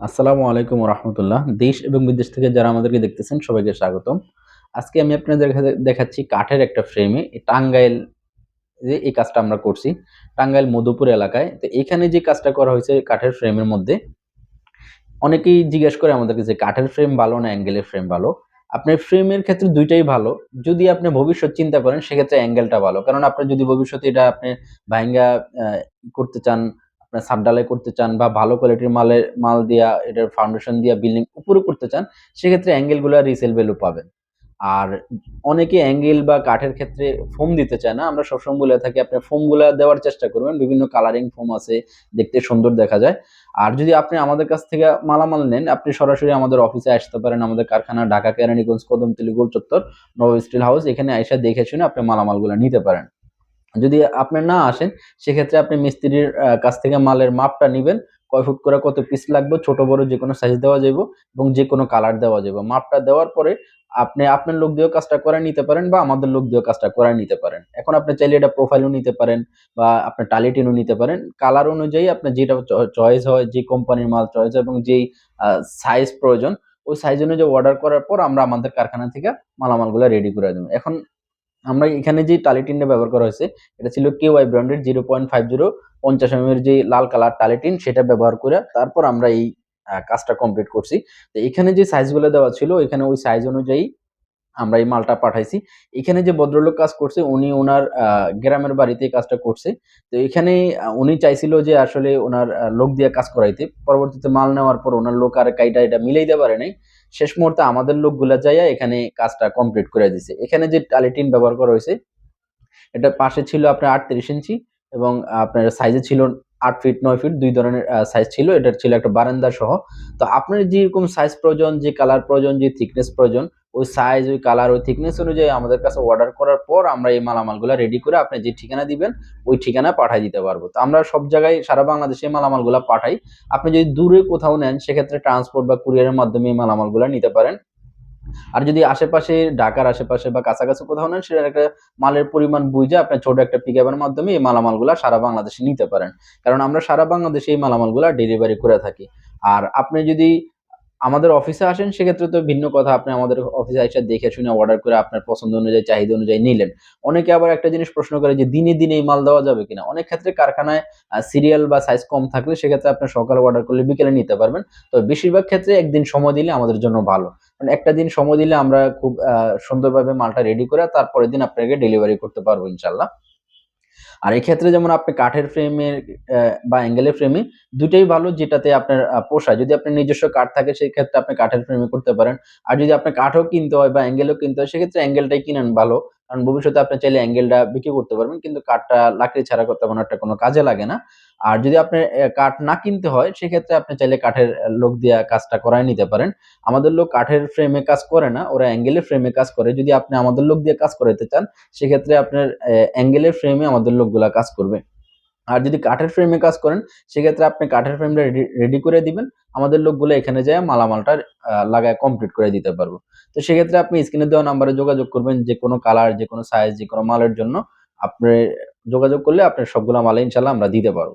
আসসালামু আলাইকুম রহমতুল্লাহ দেশ এবং বিদেশ থেকে যারা আমাদেরকে দেখতেছেন, সবাইকে স্বাগতম। আজকে আমি আপনাদের দেখা- দেখাচ্ছি কাঠের একটা ফ্রেমে টাঙ্গাইল যে এই কাজটা আমরা করছি, টাঙ্গাইল মধুপুর এলাকায়। তো এখানে যে কাজটা করা হয়েছে কাঠের ফ্রেমের মধ্যে, অনেকেই জিজ্ঞেস করে আমাদেরকে যে কাঠের ফ্রেম ভালো না অ্যাঙ্গেলের ফ্রেম ভালো? আপনার ফ্রেমের ক্ষেত্রে দুইটাই ভালো। যদি আপনি ভবিষ্যৎ চিন্তা করেন, সেক্ষেত্রে অ্যাঙ্গেলটা ভালো। কারণ আপনি যদি ভবিষ্যতে এটা আপনি ভাইঙ্গা করতে চান আপনার সাবডালাই করতে চান বা ভালো কোয়ালিটির মালের মাল দিয়া, এটার ফাউন্ডেশন দিয়া বিল্ডিং উপরে করতে চান, সেক্ষেত্রে অ্যাঙ্গেলগুলো রিসেল ভ্যালু পাবেন। আর অনেকে অ্যাঙ্গেল বা কাঠের ক্ষেত্রে ফোম দিতে চায় না। আমরা সবসময় বলে থাকি, আপনি ফোমগুলা দেওয়ার চেষ্টা করবেন। বিভিন্ন কালারিং ফোম আছে, দেখতে সুন্দর দেখা যায়। আর যদি আপনি আমাদের কাছ থেকে মালামাল নেন, আপনি সরাসরি আমাদের অফিসে আসতে পারেন। আমাদের কারখানা ঢাকা, কেরানীগঞ্জ, কদমতলি গোল চত্বর নব স্টিল হাউস, এখানে এসে দেখে শুনে আপনি মালামালগুলো নিতে পারেন। যদি আপনি না আসেন, সেক্ষেত্রে আপনি মিস্ত্রির কাছ থেকে মালের মাপটা নেবেন। কয় ফুট করে কত পিস লাগবে, ছোট, বড় যে কোনো সাইজ দেওয়া যাবে এবং যে কোনো কালার দেওয়া যাবে মাপটা দেওয়ার পরে আপনি আপনার লোক দিয়েও কাজটা করে নিতে পারেন বা আমাদের লোক দিয়েও কাজটা করে নিতে পারেন। এখন আপনি চাইলে এটা প্রোফাইলও নিতে পারেন বা আপনার টালিটিনও নিতে পারেন। কালার অনুযায়ী আপনার যেটা চয়েস হয়, যে কোম্পানির মাল চয়েস হয় এবং যেই সাইজ প্রয়োজন, ওই সাইজ অনুযায়ী অর্ডার করার পর আমরা আমাদের কারখানা থেকে মালামালগুলো রেডি করে দেবো। এখন আমরা এখানে যে টালি টিনটা ব্যবহার করা হয়েছে, এটা ছিল কে ওয়াই ব্র্যান্ডের জিরো পয়েন্ট ফাইভ জিরো পঞ্চাশ এম এর যে লাল কালার টালি টিন, সেটা ব্যবহার করে তারপর আমরা এই কাজটা কমপ্লিট করছি। তো এখানে যে সাইজগুলো দেওয়া ছিল, এখানে ওই সাইজ অনুযায়ী আমরা এই মালটা পাঠাইছি। এখানে যে ভদ্রলোক কাজ করছে, উনি ওনার গ্রামের বাড়িতে কাজটা করছে। তো এখানে উনি চাইছিল যে আসলে ওনার লোক দিয়ে কাজ করাইতে। পরবর্তীতে মাল নেওয়ার পর ওনার লোক আর কাইটা এটা মিলাইতে পারে নাই। শেষ মুহূর্তে আমাদের লোকগুলা যাইয়া এখানে কাজটা কমপ্লিট করে দিছে। এখানে যে টালিটিন ব্যবহার করা হয়েছে, এটা পাশে ছিল আপনার আটত্রিশ ইঞ্চি এবং আপনার সাইজে ছিল আট ফিট নয় ফিট দুই ধরনের সাইজ ছিল। এটার ছিল একটা বারান্দা সহ। তো আপনার যেরকম সাইজ প্রয়োজন, যে কালার প্রয়োজন, যে থিকনেস প্রয়োজন ওই সাইজ ওই কালার ওই থিকনেস অনুযায়ী আমাদের কাছে অর্ডার করার পর আমরা এই মালামালগুলো রেডি করে আপনি যে ঠিকানা দিবেন, ওই ঠিকানা পাঠিয়ে দিতে পারব। তো আমরা সব জায়গায়, সারা বাংলাদেশে মালামালগুলো পাঠাই। আপনি যদি দূরে কোথাও নেন, সেক্ষেত্রে ট্রান্সপোর্ট বা কুরিয়ারের মাধ্যমে এই মালামালগুলো নিতে পারেন। আর যদি আশেপাশে, ঢাকার আশেপাশে বা কাছাকাছি কোথাও নেন সেটার একটা মালের পরিমাণ বুঝে আপনি ছোট একটা পিক মাধ্যমে এই মালামালগুলা সারা বাংলাদেশে নিতে পারেন। কারণ আমরা সারা বাংলাদেশে এই মালামালগুলো ডেলিভারি করে থাকি। আর আপনি যদি আমাদের অফিসে আসেন, সেক্ষেত্রে তো ভিন্ন কথা। আপনি আমাদের অফিসে এসে দেখে শুনে অর্ডার করে আপনার পছন্দ অনুযায়ী, চাহিদা অনুযায়ী নিলেন। অনেকে আবার একটা জিনিস প্রশ্ন করে যে, দিনে দিনে মাল দেওয়া যাবে কিনা? অনেক ক্ষেত্রে কারখানায় সিরিয়াল বা সাইজ কম থাকলে সেক্ষেত্রে আপনি সকালে অর্ডার করলে বিকেলে নিতে পারবেন। তো বেশিরভাগ ক্ষেত্রে একদিন সময় দিলে আমাদের জন্য ভালো। কারণ একটা দিন সময় দিলে আমরা খুব সুন্দরভাবে মালটা রেডি করে তারপরের দিন আপনাকে ডেলিভারি করতে পারব ইনশাল্লাহ আর এক্ষেত্রে যেমন আপনি কাঠের ফ্রেমের বা অ্যাঙ্গেলের ফ্রেমে দুটোই ভালো যেটাতে আপনার পোষায়। যদি আপনার নিজস্ব কাঠ থাকে সেই ক্ষেত্রে আপনি কাঠের ফ্রেমে করতে পারেন। আর যদি আপনার কাঠও কিনতে হয় বা অ্যাঙ্গেলও কিনতে হয়, সেক্ষেত্রে অ্যাঙ্গেলটাই কিনেন ভালো। কারণ ভবিষ্যতে আপনি চাইলে অ্যাঙ্গেলটা বিক্রি করতে পারবেন, কিন্তু কাঠটা লাকড়ি ছাড়া করতে তেমন একটা কোনো কাজে লাগে না। আর যদি আপনি কাঠ না কিনতে হয়, সেক্ষেত্রে আপনি চাইলে কাঠের লোক দিয়ে কাজটা করায় নিতে পারেন। আমাদের লোক কাঠের ফ্রেমে কাজ করে না, ওরা অ্যাঙ্গেলের ফ্রেমে কাজ করে। যদি আপনি আমাদের লোক দিয়ে কাজ করাতে চান, সেক্ষেত্রে আপনার অ্যাঙ্গেলের ফ্রেমে আমাদের লোকগুলা কাজ করবে। আর যদি কাঠের ফ্রেমে কাজ করেন, সেক্ষেত্রে আপনি কাঠের ফ্রেমটা রেডি করে দিবেন। আমাদের লোকগুলো এখানে যায় মালামালটা লাগায় কমপ্লিট করে দিতে পারব। তো সেক্ষেত্রে আপনি স্ক্রিনে দেওয়া নাম্বারে যোগাযোগ করবেন, যে কোনো কালার যে কোনো সাইজ যে কোনো মালের জন্য। আপনি যোগাযোগ করলে আপনার সবগুলো মালে ইনশাল্লাহ আমরা দিতে পারব।